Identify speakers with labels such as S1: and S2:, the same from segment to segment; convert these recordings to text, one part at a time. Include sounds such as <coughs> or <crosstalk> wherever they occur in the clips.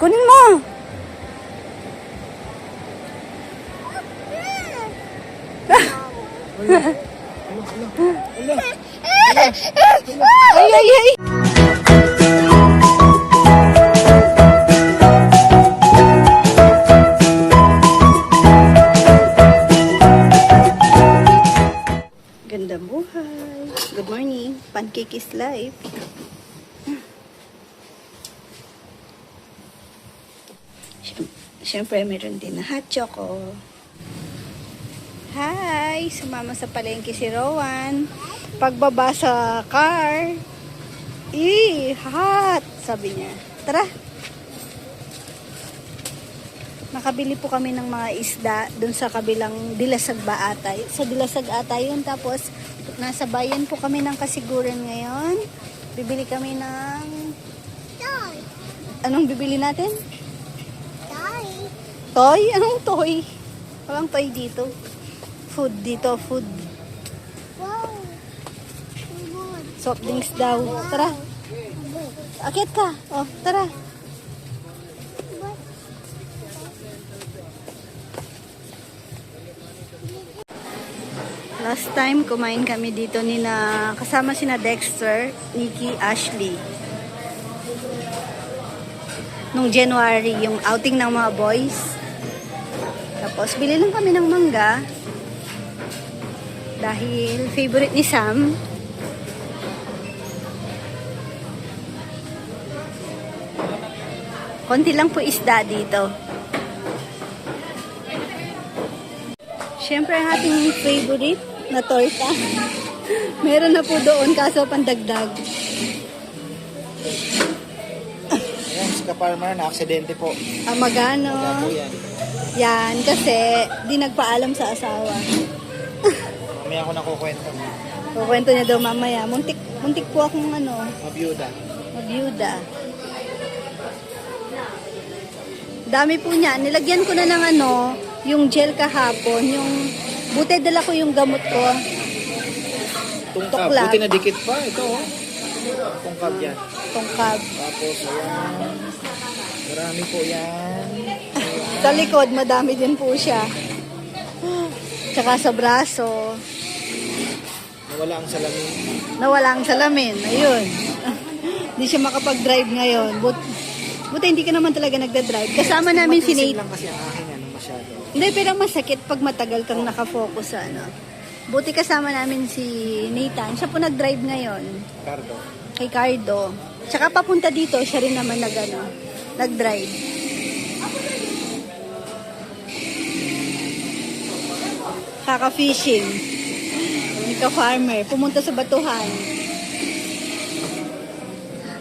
S1: Kunin mo. <laughs> Ay, ay, ay. Gandang buhay. Good morning. Pancake is life. Siyempre, meron din na hot choco. Hi! Sumama sa palengke si Rowan. Pagbaba sa car. Eh, hot! Sabi niya. Tara! Nakabili po kami ng mga isda dun sa kabilang Dilasag ba atay. Sa Dilasag atay yun. Tapos, nasa bayan po kami ng kasiguran ngayon. Bibili kami ng... Anong bibili natin?
S2: Toy.
S1: Anong toy? Walang toy dito. Food dito, food.
S2: Wow.
S1: Soft drinks daw. Tara, akit ka. Oh, tara. Last time, kumain kami dito ni na kasama sina Dexter, Nikki, Ashley. Nung January, yung outing ng mga boys. Tapos, bili lang kami ng mangga. Dahil favorite ni Sam. Konti lang po isda dito. Siyempre, ang ating favorite na torta. <laughs> Meron na po doon kaso pandagdag.
S3: Ayan, si Kaparmer, na-aksidente po.
S1: Ang magano.
S3: Kaya po yan.
S1: Yan, kasi di nagpaalam sa asawa.
S3: Mamaya ako nakukwento.
S1: Kukwento niya daw mamaya. Muntik, muntik po akong ano,
S3: Mabiyuda.
S1: mabiyuda. Dami po niya. Nilagyan ko na ng ano, yung gel kahapon. Yung, buti dala ko yung gamot ko.
S3: Tungkab.
S1: Tuklap.
S3: Buti na dikit pa. Ito, oh. Tungkab yan.
S1: Tongkab.
S3: Tapos, ayan. Marami po yan.
S1: Sa likod, madami din po siya. Tsaka sa braso,
S3: Nawala ang salamin.
S1: nawala ang salamin. Ayun. <laughs> Hindi siya makapag-drive ngayon. But, buti hindi ka naman talaga nagda-drive. Kasama namin si Nate.
S3: lang kasi ang akin, ano, masyado.
S1: Hindi, pero masakit pag matagal kang nakafocus sa ano. Buti kasama namin si Nathan. Siya po nag-drive ngayon.
S3: Cardo.
S1: Kay Cardo. Tsaka papunta dito, siya rin naman nag, ano, nag-drive. Kaka-fishing. Nika farmer. Pumunta sa batuhan.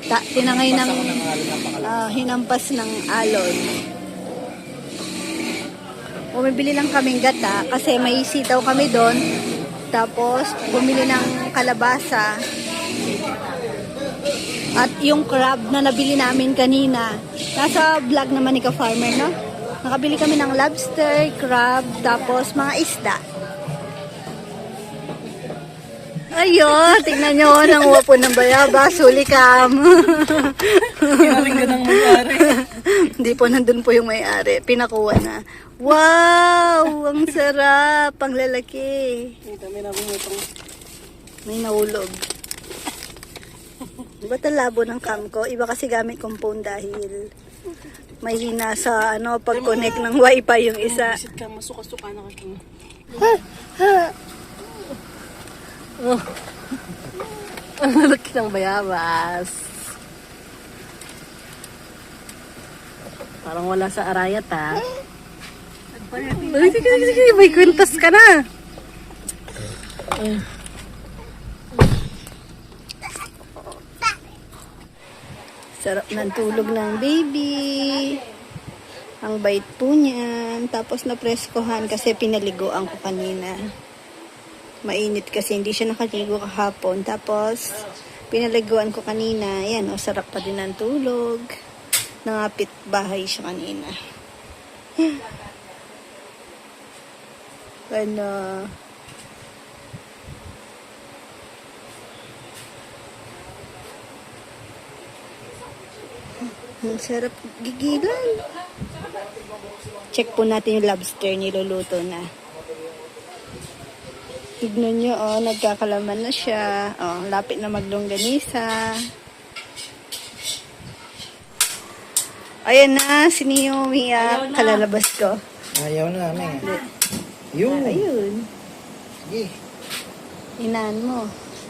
S1: Ta tinangay ng, ah, hinampas ng alon. Bumibili lang kaming gata kasi may sitaw kami doon. Tapos, bumili ng kalabasa. At yung crab na nabili namin kanina, nasa vlog naman ni ka-farmer, no? Nakabili kami ng lobster, crab, tapos mga isda. Ayun, tingnan nyo, nanguha po ng bayabas, huli cam.
S4: Kinaring ka ng mayari.
S1: Hindi po, nandun po yung may-ari. Pinakuha na. Wow! Ang sarap! Ang lalaki.
S4: Ito, may nabumutong.
S1: May naulog. Iba talabo ng cam ko. Iba kasi gamit kong phone dahil may hina sa ano, pag-connect ng wifi yung isa.
S4: Visit ka, masuka-suka na ka.
S1: Oh. <laughs>
S4: Ang lalaki ng bayabas. Parang wala sa arayat ha.
S1: Ay, sige, sige, sige, may kwintas ka na. Sarap ng tulog ng baby. Ang bait po niyan. Tapos napreskohan kasi pinaliguan ko kanina. Mainit kasi hindi siya nakaligo kahapon. Tapos pinaliguan ko kanina. Ayan, oh, sarap pa din ang tulog. Nangapit bahay siya kanina. <sighs> Ano, <sighs> Ang sarap gigilan. Check po natin yung lobster niluluto na. Tignan nyo, oh, nagkakalaman na siya. Oh, lapit na maglongganisa. Ayan na, si Neo umiyak. Kalalabas ko.
S3: Ayaw na namin. Yun.
S1: Ayun.
S3: Sige.
S1: Inaan mo.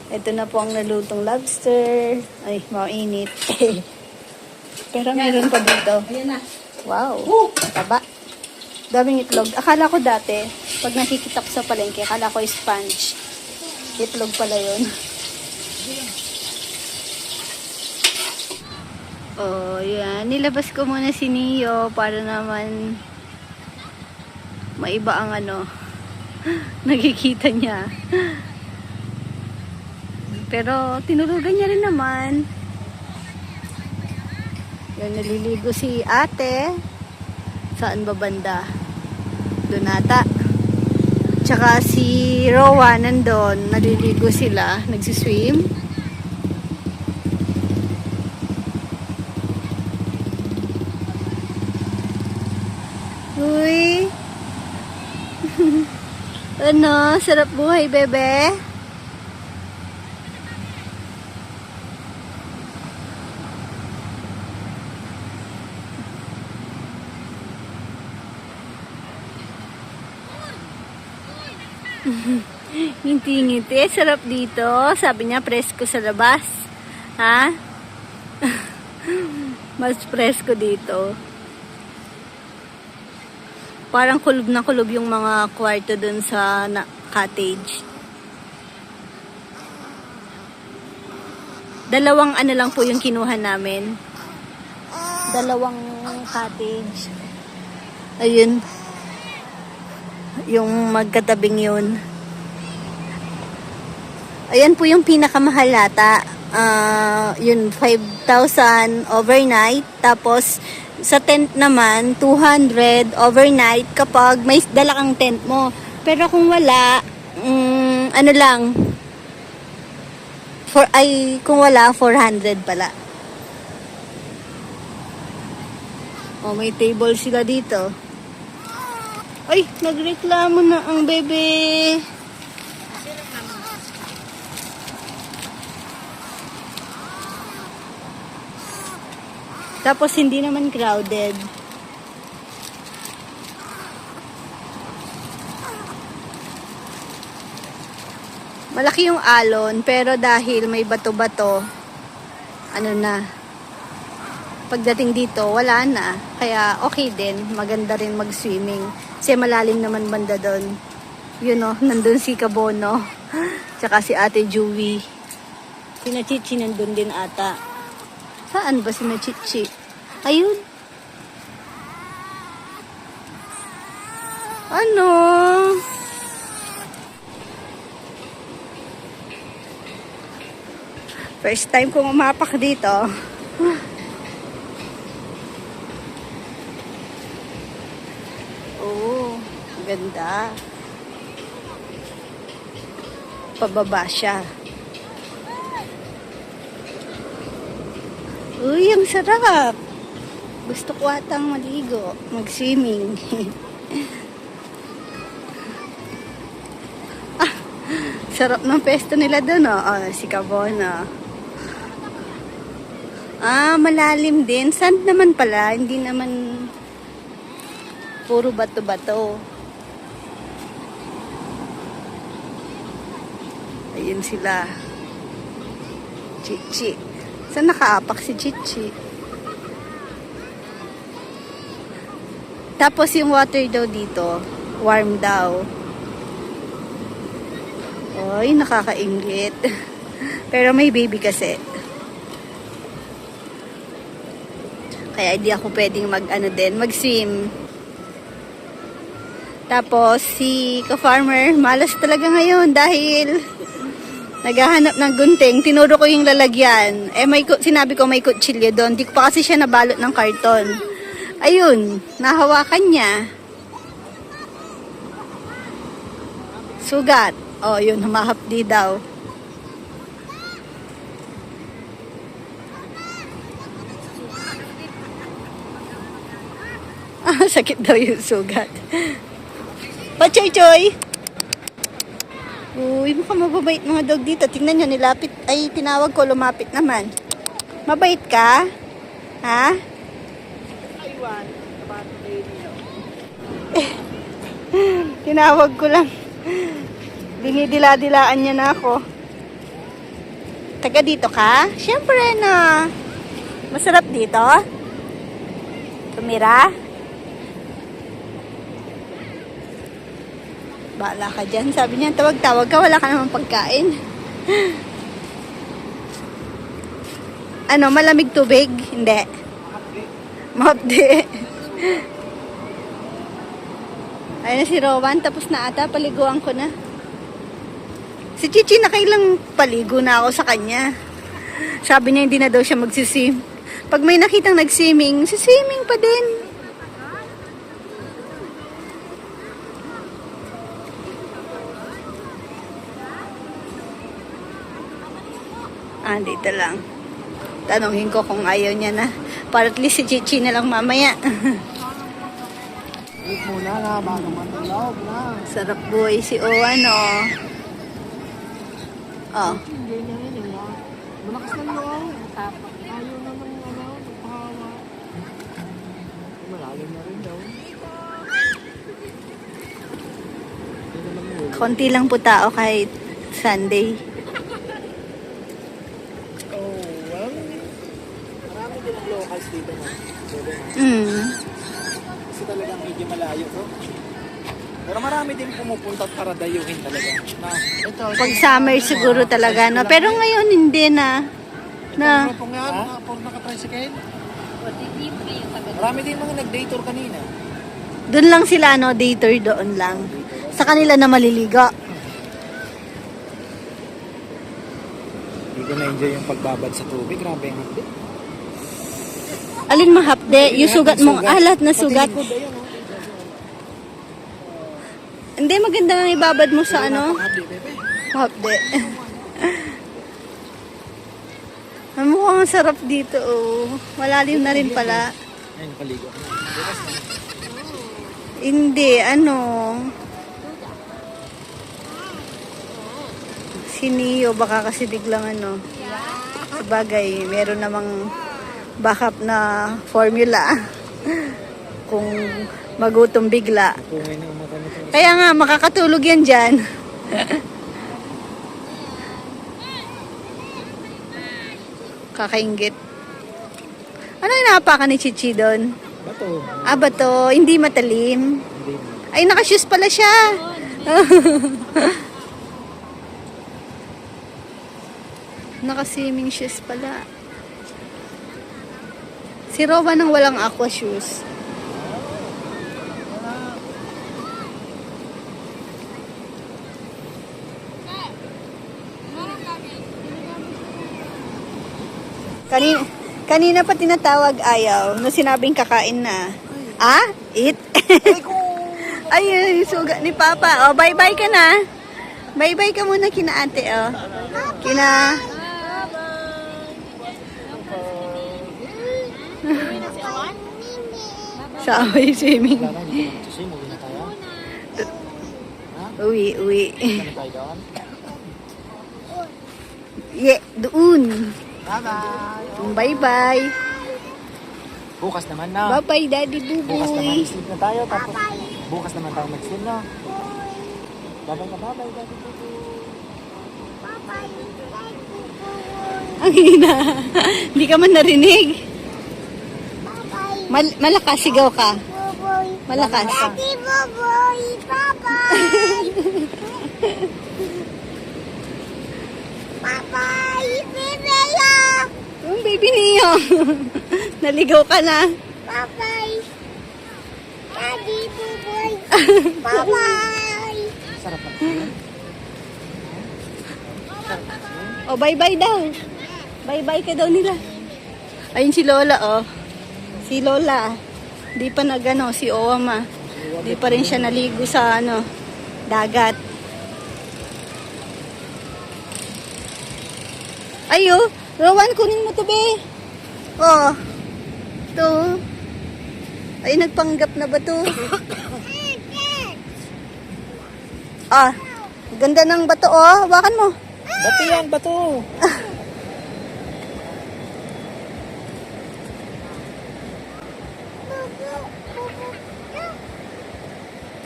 S1: Ito na po ang nalutong lobster. Ay, mainit. <laughs> Pero meron pa dito.
S4: Ayan na.
S1: Wow. Taba. Daming itlog. Akala ko dati, pag nakikita ko sa palengke, akala ko sponge. Itlog pala yun. Oh, yan. Nilabas ko muna si Neo para naman maiba ang ano. <laughs> Nakikita niya. Pero tinulugan niya rin naman. Yan, naliligo si ate. Saan ba banda? Doon ata. Tsaka si Rowan nandun. Naliligo sila. Nagsiswim. Uy. <laughs> ano? Sarap buhay, bebe? Ngiti-ngiti. Sarap dito. Sabi niya, presko sa labas. Ha? <laughs> Mas presko dito. Parang kulob na kulob yung mga kwarto dun sa na- cottage. Dalawang ano lang po yung kinuha namin. Dalawang cottage. Ayun. Yung magkatabing yun. Ayan po yung pinakamahal ata. Ah, yun, 5,000 overnight. Tapos, sa tent naman, 200 overnight kapag may dala kang tent mo. Pero kung wala, mm, ano lang, for, ay, kung wala, 400 pala. Oh, may table sila dito. Ay, nagreklamo na ang bebe. Tapos hindi naman crowded. Malaki yung alon, pero dahil may bato-bato, ano na, pagdating dito, wala na. Kaya okay din, maganda rin mag-swimming. Kasi malalim naman banda doon. Yun o, nandun si Kabono. <laughs> Tsaka si Ate Jewie. Si Nachichi nandun din ata. Saan ba si Nachichi? Ayun. Ano? First time kong umapak dito. Oo, ganda. Pababa siya. Uy, ang sarap. Gusto ko atang maligo, mag-swimming. <laughs> ah, sarap ng pesto nila doon, oh. oh si Cabona. Ah, malalim din. Sand naman pala, hindi naman puro bato-bato. Ayun sila. Chichi. Saan nakaapak si Chichi? Tapos yung water daw dito, warm daw. Oy, nakakaingit. <laughs> Pero may baby kasi. Kaya hindi ako pwedeng mag ano din, mag-swim. Tapos si ka-farmer, malas talaga ngayon dahil naghahanap ng gunting. Tinuro ko yung lalagyan. Eh may sinabi ko may kutsilyo doon. Di ko pa kasi siya nabalot ng karton. Ayun, nahawakan niya. Sugat. Oh, yun, humahapdi daw. <laughs> Sakit daw yung sugat. Pa, Choy Choy! Uy, mukhang mababait mga dog dito. Tingnan nyo, nilapit. Ay, tinawag ko, lumapit naman. Mabait ka? Ha? <laughs> Tinawag ko lang. Dinidila-dilaan niya na ako. Taga dito ka? Siyempre na. Masarap dito? Tumira? Baala ka dyan. Sabi niya, tawag-tawag ka, wala ka namang pagkain. ano, malamig tubig? Hindi. Mapdi. <laughs> Ayun na si Rowan, tapos na ata, paliguan ko na. Si Chichi nakailang paligo na ako sa kanya. Sabi niya hindi na daw siya magsisim. Pag may nakitang nag-swimming, siswimming pa din. Ah, dito lang. Tanungin ko kung ayaw niya na. Para at least si Chichi na lang mamaya. <laughs>
S3: Wait muna na, bago matulog na.
S1: Sarap buhay si Owan, oh. Oh.
S3: Hindi niya rin yung mga malakas ng loob. Ayaw na ng ano, magpahawa. Malalim na rin daw. Naman.
S1: Konti lang po tao kahit Sunday.
S3: Oh, well, marami din ang locals dito na. Pwede na.
S1: Mm.
S3: Kasi talagang medyo malayo to. Pero marami din pumupunta para dayuhin talaga. Na, ito,
S1: Pag summer siguro talaga, no? Pero ngayon hindi na. Na,
S3: Ito, nga, mga puro naka-tricycle. Marami din mga nag-day tour kanina.
S1: doon lang sila, no? Day tour doon lang. Sa kanila na maliligo.
S3: Hindi ko na-enjoy yung pagbabad sa tubig. Grabe yung hapdi.
S1: Alin mahapde? Yung sugat mong, ah, lahat na sugat.
S3: Pati likod, ayun, oh.
S1: Hindi, maganda nga ibabad mo sa ano? Mahapde. Ang mukhang ang sarap dito, oh. Malalim na rin pala.
S3: Ayun, paligo.
S1: Hindi, ano. Si Neo, baka kasi biglang ano. Sabagay, meron namang backup na formula. <laughs> Kung magutom bigla. Kaya nga, makakatulog yan dyan. <laughs> Kakaingit. Ano yung napakan ni Chichi doon?
S3: Bato.
S1: Ah, ba to? Hindi matalim.
S3: Hindi.
S1: Ay, nakashoes pala siya. <laughs> Naka-swimming shoes pala. Si Rowan nang walang aqua shoes. Kanina, kanina pa tinatawag ayaw na sinabing kakain na. Ah? Eat? <laughs> Ay, ay, suga ni Papa. Oh, bye-bye ka na. Bye-bye ka muna kina ate, oh. Kina... Sa away swimming.
S3: Uwi.
S1: Uwi,
S3: tayo doon. Bye-bye.
S1: Bye-bye.
S3: Bukas naman na.
S1: Bye-bye, Daddy
S3: Bukas naman
S1: Buboy.
S3: sleep na tayo. Tapos bukas naman tayo mag-swim na. Bye-bye na bye-bye. Daddy Buboy.
S1: Ang hina. Hindi ka man narinig. Mal- malakas, sigaw ka. Malakas.
S2: Daddy bye-bye. Bye-bye, <laughs> Bibella.
S1: Yung baby niyo. <laughs> Naligaw ka na.
S2: Bye-bye. Daddy Boboy, <laughs> bye-bye.
S3: Sarap na.
S1: O, bye-bye daw. Bye-bye ka daw nila. Ayun si Lola, oh. Si Lola. Di pa nagano, si Oama. Di pa rin siya naligo sa, ano, dagat. Ayo, Rowan, kunin mo to, be. Oh. To. Ay, nagpanggap na ba to? <coughs> ah, ganda ng bato oh. Hawakan mo.
S3: Bato yan, bato.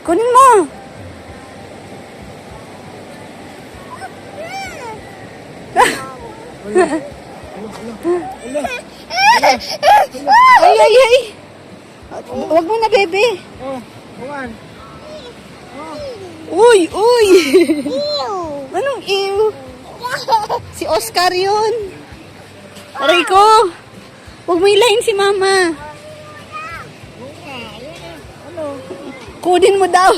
S1: Kunin mo. <coughs> <laughs> Ay, ay, ay. Huwag mo na, bebe.
S3: Oh, buwan.
S1: Uy, uy.
S2: Ew.
S1: Anong ew? Si Oscar yun. Aray ko. Huwag mo ilahin si mama. Kunin mo daw.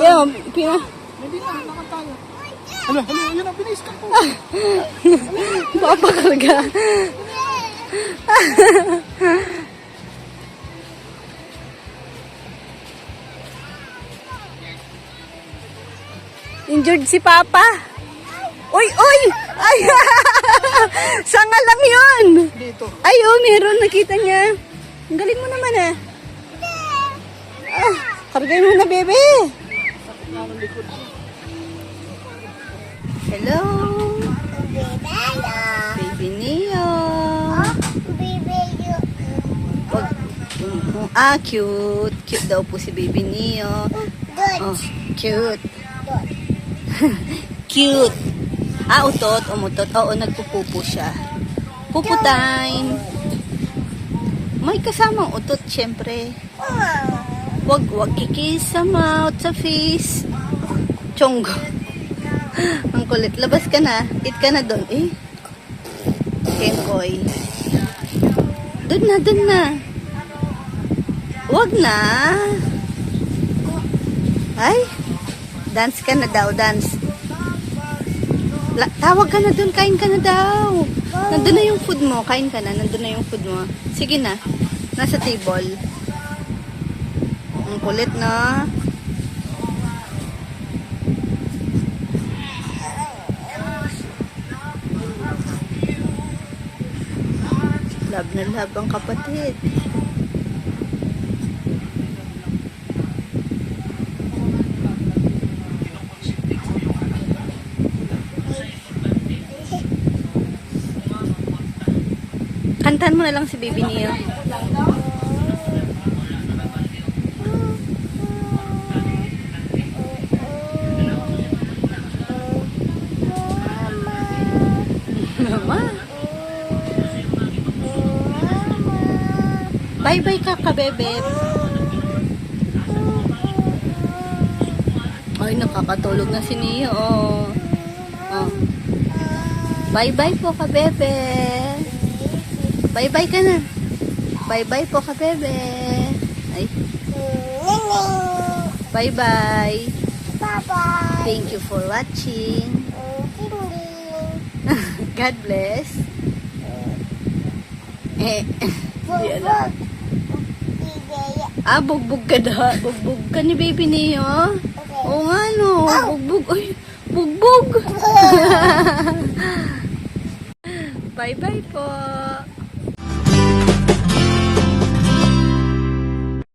S1: yeah, pina.
S3: Hindi na, lakad tayo. Hala, hala, yun ang binis ka po. <laughs>
S1: Papakarga. Injured si Papa. Uy, uy! Ay! <laughs> Sanga lang yun!
S3: Dito.
S1: Ay, oh, meron. Nakita niya. Ang galing mo naman, ah. Ah, kargay mo na, bebe. Hello, baby Neo. Wag, um, ah, cute. Cute daw po si baby Neo. Oh, cute. <laughs> cute. Ah, utot, umutot. Oo, nagpupupo siya. Pupo time. May kasamang utot, syempre. Wag, wag kikis sa mouth, sa face. Chonggo. <laughs> Ang kulit. Labas ka na. Eat ka na doon. Eh. Kenkoy. Doon na, doon na. Wag na. Ay. Dance ka na daw, dance. La, tawag ka na doon, kain ka na daw. Nandun na yung food mo, kain ka na, nandun na yung food mo. Sige na, nasa table. Ang kulit na. Love na love ang kapatid. Kantan mo na lang si Baby Neo. Bye-bye ka ka, bebe. Ay, nakakatulog na si Neo. Oh. Oh. Bye-bye po ka, bebe. Bye-bye ka na. Bye-bye po ka, bebe. Ay, bye-bye.
S2: Bye-bye.
S1: Thank you for watching. <laughs> God bless. <laughs> Eh, <laughs>
S2: Bubog.
S1: Ah, bugbog ka da. Bugbog ka ni baby niyo. Oo nga no. Bugbog. Ay, bugbog. <laughs> Bye-bye po.